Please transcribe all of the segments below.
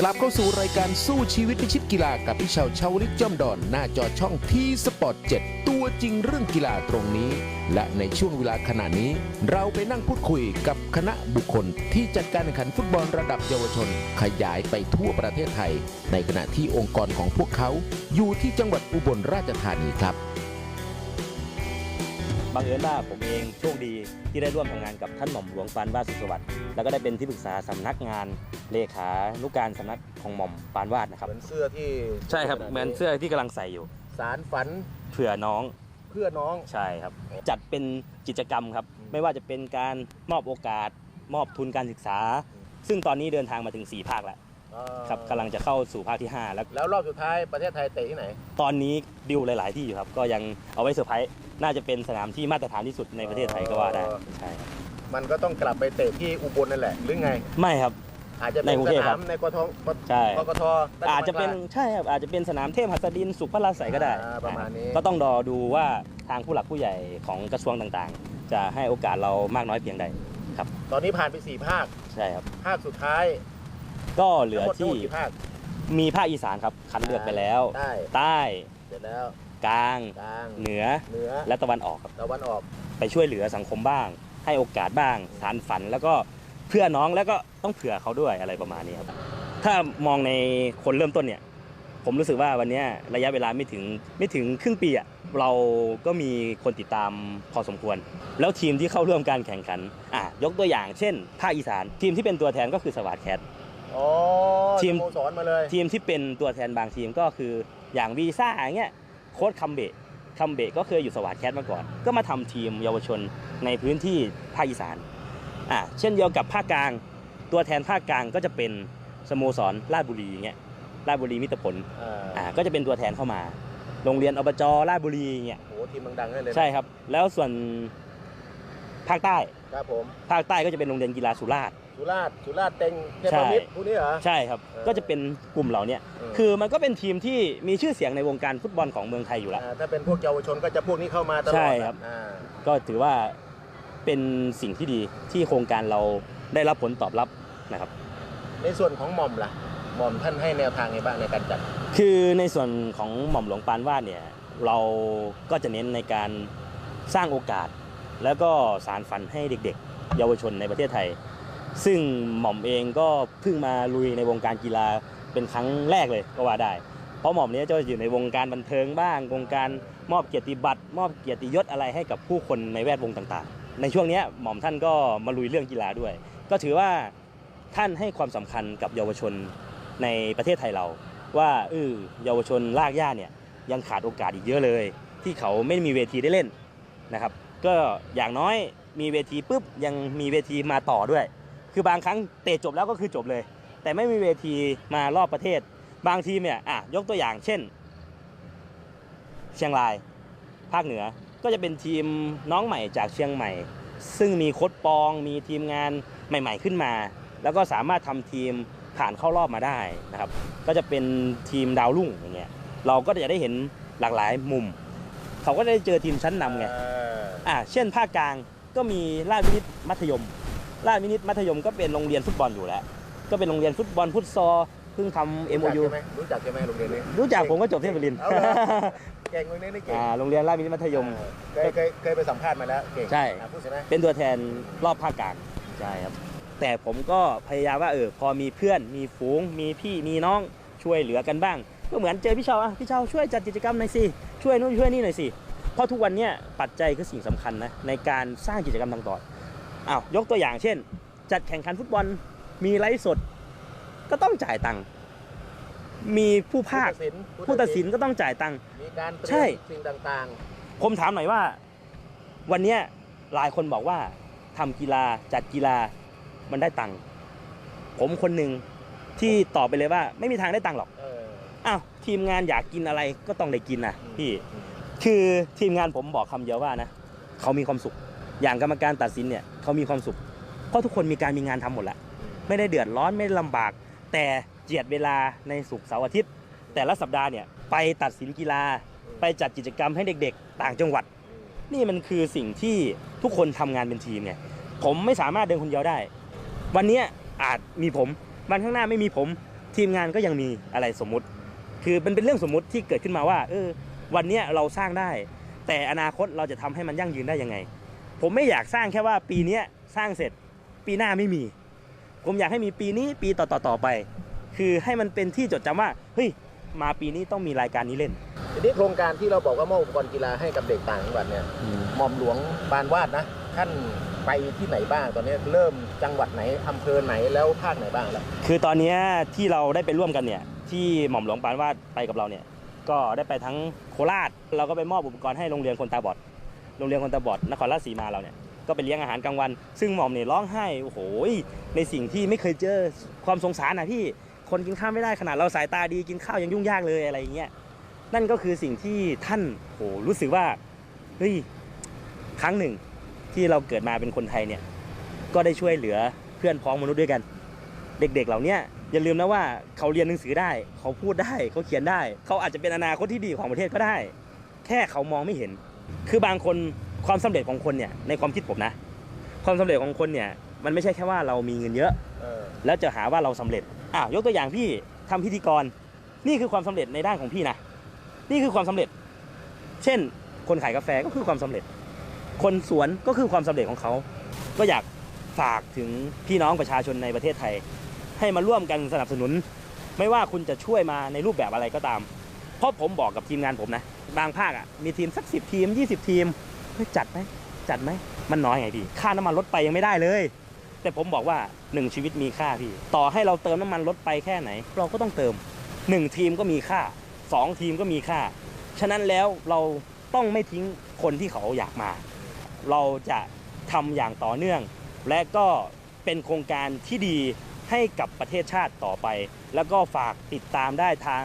กลับเข้าสู่รายการสู้ชีวิตพิชิตกีฬากับพี่เชาวชาวลิตจอมดอน หน้าจอช่องทีสปอร์ต7ตัวจริงเรื่องกีฬาตรงนี้ และในช่วงเวลาขณะนี้ เราไปนั่งพูดคุยกับคณะบุคคลที่จัดการแข่งขันฟุตบอลระดับเยาวชน ขยายไปทั่วประเทศไทย ในขณะที่องค์กรของพวกเขา อยู่ที่จังหวัดอุบลราชธานีครับ บังเอิญว่าผมเองโชคดีที่ได้ร่วมทำงานกับท่านหม่อมหลวงปานวาดสุขสวัสดิ์แล้วก็ได้เป็นที่ปรึกษาสำนักงานเลขานุการสำนักของหม่อมปานวาดนะครับ เหมือนเสื้อที่ใช่ครับเหมือนเสื้อที่กำลังใส่อยู่ สารฝันเผื่อน้องเพื่อน้อง ใช่ครับ จัดเป็นกิจกรรมครับ ไม่ว่าจะเป็นการมอบโอกาส มอบทุนการศึกษา ซึ่งตอนนี้เดินทางมาถึง 4 ภาคแล้วเอ่อ ครับกำลังจะเข้าสู่ภาคที่ 5 แล้ว แล้วรอบสุดท้ายประเทศไทยเตะที่ไหน ตอนนี้ดิวหลาย ๆ ที่อยู่ครับ ก็ยังเอาไว้เซอร์ไพรส์น่าจะเป็นสนามที่มาตรฐานที่สุดในประเทศไทยก็ว่าได้ใช่ครับมันก็ต้องกลับไปเตะที่อุบลนั่นแหละ หรือไง ไม่ครับ อาจจะในเป็นกรุงสเทพนาครัมบในกทกใช่ กกทอาจจะเป็นใช่ครับอาจจะเป็นสนามเทพหัสดินสุขพระราชใสก็ได้อ่าประมาณนี้ ก็ต้องรอดูว่าทางผู้หลักผู้ใหญ่ของกระทรวงต่างๆ จะให้โอกาสเรามากน้อยเพียงใดตอนนี้ผ่านไปสี่ภาค ใช่ครับ ภาคสุดท้าย ก็เหลือทั้งหมดทั้งที่หมดกี่ภาคมีภาคอีสานครับ คัดเลือกไปแล้ว ใต้ใต้เสร็จแล้วกลาง กลางเหนือเหนือและตะวันออกครับ ตะวันออกไปช่วยเหลือสังคมบ้าง ให้โอกาสบ้าง สารฝันแล้วก็เพื่อน้องแล้วก็ต้องเผื่อเขาด้วยอะไรประมาณนี้ครับ ถ้ามองในคนเริ่มต้นเนี่ย ผมรู้สึกว่าวันเนี้ยระยะเวลาไม่ถึงไม่ถึงครึ่งปีอะเราก็มีคนติดตามพอสมควร แล้วทีมที่เข้าร่วมการแข่งขันอะยกตัวอย่างเช่นภาคอีสานทีมที่เป็นตัวแทนก็คือสวัสดแคท อ๋อทีม สโมสรมาเลยทีมที่เป็นตัวแทนบางทีมก็คืออย่างวีซ่าอย่างเงี้ยโค้ดคัมเบะคัมเบะก็เคยอยู่สวัสดแคทมาก่อน ก็มาทำทีมเยาวชนในพื้นที่ภาคอีสานอะเช่นเดียวกับภาคกลาง ตัวแทนภาคกลางก็จะเป็นสโมสรราชบุรีอย่างเงี้ยราชบุรีมิตรผลอ่าอ่าก็จะเป็นตัวแทนเข้ามา โรงเรียนอบจราชบุรีอย่างเงี้ย โหทีมดังๆนั่นเลยนะใช่ครับ แล้วส่วนภาคใต้ ครับผมภาคใต้ก็จะเป็นโรงเรียนกีฬาสุราษฎร์ สุราษฎร์สุราษฎร์เต็งเทพใช่มิตรพวกนี้เหรอ ใช่ครับเออก็จะเป็นกลุ่มเหล่าเนี้ยมคือมันก็เป็นทีมที่มีชื่อเสียงในวงการฟุตบอลของเมืองไทยอยู่แล้วาถ้าเป็นพวกเยาวชนก็จะพวกนี้เข้ามาตลอด ใช่ครับอ่าก็ถือว่าเป็นสิ่งที่ดีที่โครงการเราได้รับผลตอบรับนะครับ ในส่วนของหม่อมล่ะ หม่อมท่านให้แนวทางไงบ้างในการจัด คือในส่วนของหม่อมหลวงปานวาดเนี่ย เราก็จะเน้นในการสร้างโอกาส แล้วก็สารฝันให้เด็กๆ เยาวชนในประเทศไทย ซึ่งหม่อมเองก็เพิ่งมาลุยในวงการกีฬาเป็นครั้งแรกเลยก็ว่าได้ เพราะหม่อมเนี้ยจะอยู่ในวงการบันเทิงบ้าง วงการมอบเกียรติบัตร มอบเกียรติยศอะไรให้กับผู้คนในแวดวงต่างๆ ในช่วงนี้หม่อมท่านก็มาลุยเรื่องกีฬาด้วย ก็ถือว่าท่านให้ความสำคัญกับเยาวชนในประเทศไทยเรา ว่าเออเยาวชนลากย่าเนี่ยยังขาดโอกาสอีกเยอะเลย ที่เขาไม่มีเวทีได้เล่นนะครับ ก็อย่างน้อยมีเวทีปุ๊บยังมีเวทีมาต่อด้วย คือบางครั้งเตะจบแล้วก็คือจบเลย แต่ไม่มีเวทีมารอบประเทศ บางทีมเนี่ยอะยกตัวอย่างเช่น เชียงราย ภาคเหนือก็จะเป็นทีมน้องใหม่จากเชียงใหม่ ซึ่งมีโค้ดปอง มีทีมงานใหม่ ๆขึ้นมา แล้วก็สามารถทำทีมผ่านเข้ารอบมาได้นะครับ ก็จะเป็นทีมดาวรุ่งอย่างเงี้ยเราก็จะได้เห็นหลากหลายมุม เขาก็ได้เจอทีมชั้นนำไงเอออ่าเช่นภาคกลางก็มีราชวินิตมัธยม ราชวินิตมัธยมก็เป็นโรงเรียนฟุตบอลอยู่แล้ว ก็เป็นโรงเรียนฟุตบอลฟุตซอลเพิ่งทำ MOU รู้จักใช่ไหมรู้จักใช่ไหมโรงเรียนนี้รู้จักผมก็จบเทพบรินทร์เอาเหรอเก่งโรงเรียนนี้เก่งอ่าโรงเรียนราชวินิตมัธยมเออเคยเคยเคยไปสัมภาษณ์มาแล้วเก่งใช่อะพูดใช่ไหมเป็นตัวแทนรอบภาคกลางใช่ครับแต่ผมก็พยายามว่าเออพอมีเพื่อนมีฝูงมีพี่มีน้องช่วยเหลือกันบ้าง ก็เหมือนเจอพี่เชาอะพี่เชาช่วยจัดกิจกรรมหน่อยสิช่วยนู่นช่วยนี่หน่อยสิเพราะทุกวันเนี้ยปัจจัยคือสิ่งสำคัญนะในการสร้างกิจกรรมต่างๆอ้าวยกตัวอย่างเช่น จัดแข่งขันฟุตบอลมีไลฟ์สด ก็ต้องจ่ายตังค์มีผู้ภาคสินผู้ตัดสินก็ต้องจ่ายตังค์มีการเตรีใช่ยมสิ่งต่างผมถามหน่อยว่า วันเนี้ยหลายคนบอกว่าทำกีฬาจัดกีฬามันได้ตังค์ผมคนหนึ่งที่ตอบไปเลยว่า ไม่มีทางได้ตังค์หรอกๆเอออ้าวทีมงานอยากกินอะไรก็ต้องได้กินนะอืมพี่คือทีมงานผมบอกคำเดียวว่านะเขามีความสุข อย่างกรรมการตัดสินเนี่ยเขามีความสุข เพราะทุกคนมีการมีงานทำหมดแหละไม่ได้เดือดร้อนไม่ได้ลำบาก แต่เจียดเวลาในศุกร์เสาร์อาทิตย์ แต่ละสัปดาห์เนี่ยไปตัดสินกีฬา ไปจัดกิจกรรมให้เด็ก ๆ ต่างจังหวัด นี่มันคือสิ่งที่ทุกคนทำงานเป็นทีมไงผมไม่สามารถเดินคนเดียวได้ วันเนี้ยอาจมีผมวันข้างหน้าไม่มีผม ทีมงานก็ยังมีอะไรสมมุติ คือเป็นเป็นเรื่องสมมุติที่เกิดขึ้นมาว่าเออวันเนี้ยเราสร้างได้ แต่อนาคตเราจะทำให้มันยั่งยืนได้ยังไง ผมไม่อยากสร้างแค่ว่าปีเนี้ยสร้างเสร็จ ปีหน้าไม่มี ผมอยากให้มีปีนี้ปีต่อต่อต่อไป คือให้มันเป็นที่จดจำว่าเฮ้ยมาปีนี้ต้องมีรายการนี้เล่นทีนี้โครงการที่เราบอกว่ามอบอุปกรณ์กีฬาให้กับเด็กต่างจังหวัดเนี่ยหม่อมหลวงปานวาดนะท่านไปที่ไหนบ้างตอนนี้เริ่มจังหวัดไหนอำเภอไหนแล้วภาคไหนบ้างแล้วคือตอนเนี้ยที่เราได้ไปร่วมกันเนี่ย ที่หม่อมหลวงปานวาดไปกับเราเนี่ยก็ได้ไปทั้งโคราช เราก็ไปมอบอุปกรณ์ให้โรงเรียนคนตาบอดโรงเรียนคนตาบอดนครราชสีมาเราเนี่ยก็ไปเลี้ยงอาหารกลางวัน ซึ่งหม่อมเนี่ยร้องไห้โอ้โหในสิ่งที่ไม่เคยเจอความสงสารนะพี่คนกินข้าวไม่ได้ขนาดเราสายตาดีกินข้าวยังยุ่งยากเลยอะไรอย่างเงี้ยนั่นก็คือสิ่งที่ท่านโหรู้สึกว่าเฮ้ยครั้งหนึ่งที่เราเกิดมาเป็นคนไทยเนี่ยก็ได้ช่วยเหลือเพื่อนพ้องมนุษย์ด้วยกัน เด็กๆเหล่าเนี้ย อย่าลืมนะว่าเขาเรียนหนังสือได้ เขาพูดได้เขาเขียนได้ เขาอาจจะเป็นอนาคตที่ดีของประเทศก็ได้ แค่เขามองไม่เห็น คือบางคนความสำเร็จของคนเนี่ยในความคิดผมนะ ความสำเร็จของคนเนี่ยมันไม่ใช่แค่ว่าเรามีเงินเยอะเออแล้วจะหาว่าเราสำเร็จอ้าวยกตัวอย่างพี่ทำพิธีกร นี่คือความสำเร็จในด้านของพี่นะ นี่คือความสำเร็จ เช่น คนขายกาแฟก็คือความสำเร็จ คนสวนก็คือความสำเร็จของเขา ก็อยากฝากถึงพี่น้องประชาชนในประเทศไทย ให้มาร่วมกันสนับสนุน ไม่ว่าคุณจะช่วยมาในรูปแบบอะไรก็ตาม เพราะผมบอกกับทีมงานผมนะ บางภาคอะมีทีมสักสิบทีม 20 ทีมเฮ้ยจัดไหมจัดไหมมันน้อยไงพี่ ค่าน้ำมันลดไปยังไม่ได้เลย แต่ผมบอกว่าหนึ่งชีวิตมีค่าพี่ ต่อให้เราเติมน้ำมันลดไปแค่ไหน เราก็ต้องเติมหนึ่งทีมก็มีค่าสองทีมก็มีค่า ฉะนั้นแล้วเราต้องไม่ทิ้งคนที่เขาอยากมา เราจะทำอย่างต่อเนื่อง และก็เป็นโครงการที่ดี ให้กับประเทศชาติต่อไป แล้วก็ฝากติดตามได้ทาง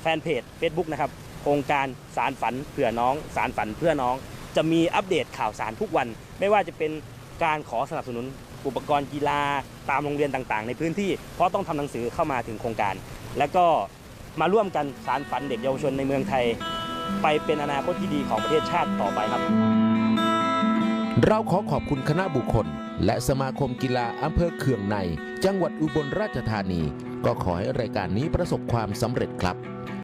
แฟนเพจ Facebook นะครับโครงการสารฝันเผื่อน้อง สารฝันเพื่อน้อง จะมีอัปเดตข่าวสารทุกวัน ไม่ว่าจะเป็นการขอสนับสนุนอุปกรณ์กีฬาตามโรงเรียนต่างๆ ในพื้นที่ เพราะต้องทำหนังสือเข้ามาถึงโครงการ แล้วก็มาร่วมกันสารฝันเด็กเยาวชนในเมืองไทย ไปเป็นอนาคตที่ดีของประเทศชาติต่อไปครับ เราขอขอบคุณคณะบุคคล และสมาคมกีฬาอำเภอเคืองใน จังหวัดอุบลราชธานี ก็ขอให้รายการนี้ประสบความสำเร็จครับ